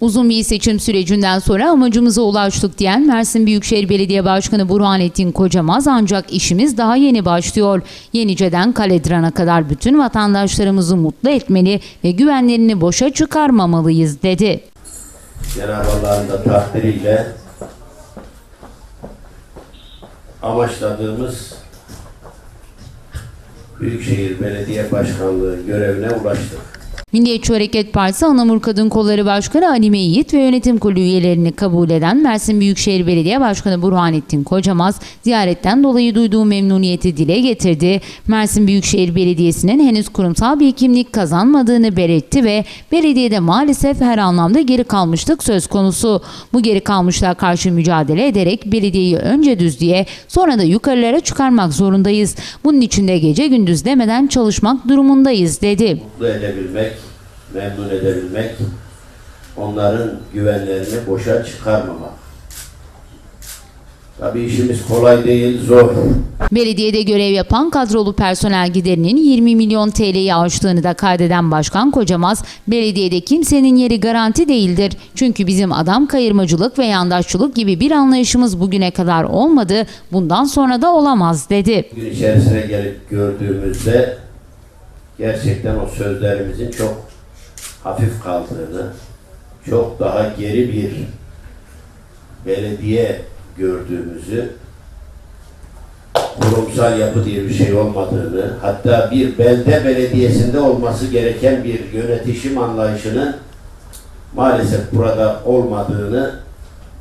Uzun bir seçim sürecinden sonra amacımıza ulaştık diyen Mersin Büyükşehir Belediye Başkanı Burhanettin Kocamaz ancak işimiz daha yeni başlıyor. Yenice'den Kaledran'a kadar bütün vatandaşlarımızı mutlu etmeli ve güvenlerini boşa çıkarmamalıyız dedi. Cenab-ı Allah'ın da takdiriyle amaçladığımız Büyükşehir Belediye Başkanlığı görevine ulaştık. Milliyetçi Hareket Partisi Anamur Kadın Kolları Başkanı Alime Yiğit ve yönetim kurulu üyelerini kabul eden Mersin Büyükşehir Belediye Başkanı Burhanettin Kocamaz ziyaretten dolayı duyduğu memnuniyeti dile getirdi. Mersin Büyükşehir Belediyesi'nin henüz kurumsal bir kimlik kazanmadığını belirtti ve belediyede maalesef her anlamda geri kalmışlık söz konusu. Bu geri kalmışlığa karşı mücadele ederek belediyeyi önce düzlüğe sonra da yukarılara çıkarmak zorundayız. Bunun için de gece gündüz demeden çalışmak durumundayız dedi. Mutlu edebilmek, memnun edebilmek, onların güvenlerini boşa çıkarmamak. Tabii işimiz kolay değil, zor. Belediyede görev yapan kadrolu personel giderinin 20 milyon TL'yi aştığını da kaydeden Başkan Kocamaz, belediyede kimsenin yeri garanti değildir. Çünkü bizim adam kayırmacılık ve yandaşçılık gibi bir anlayışımız bugüne kadar olmadı, bundan sonra da olamaz dedi. Gün içerisine gelip gördüğümüzde gerçekten o sözlerimizin çok hafif kaldığını, çok daha geri bir belediye gördüğümüzü, kurumsal yapı diye bir şey olmadığını, hatta bir belde belediyesinde olması gereken bir yönetişim anlayışının maalesef burada olmadığını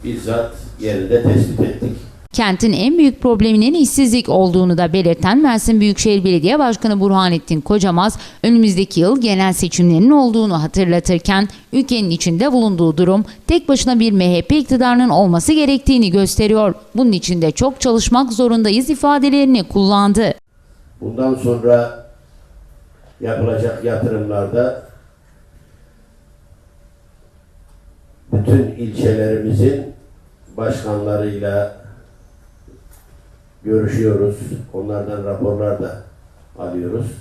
bizzat yerinde tespit ettik. Kentin en büyük probleminin işsizlik olduğunu da belirten Mersin Büyükşehir Belediye Başkanı Burhanettin Kocamaz, önümüzdeki yıl genel seçimlerin olduğunu hatırlatırken ülkenin içinde bulunduğu durum tek başına bir MHP iktidarının olması gerektiğini gösteriyor. Bunun için de çok çalışmak zorundayız ifadelerini kullandı. Bundan sonra yapılacak yatırımlarda bütün ilçelerimizin başkanlarıyla görüşüyoruz. Onlardan raporlar da alıyoruz.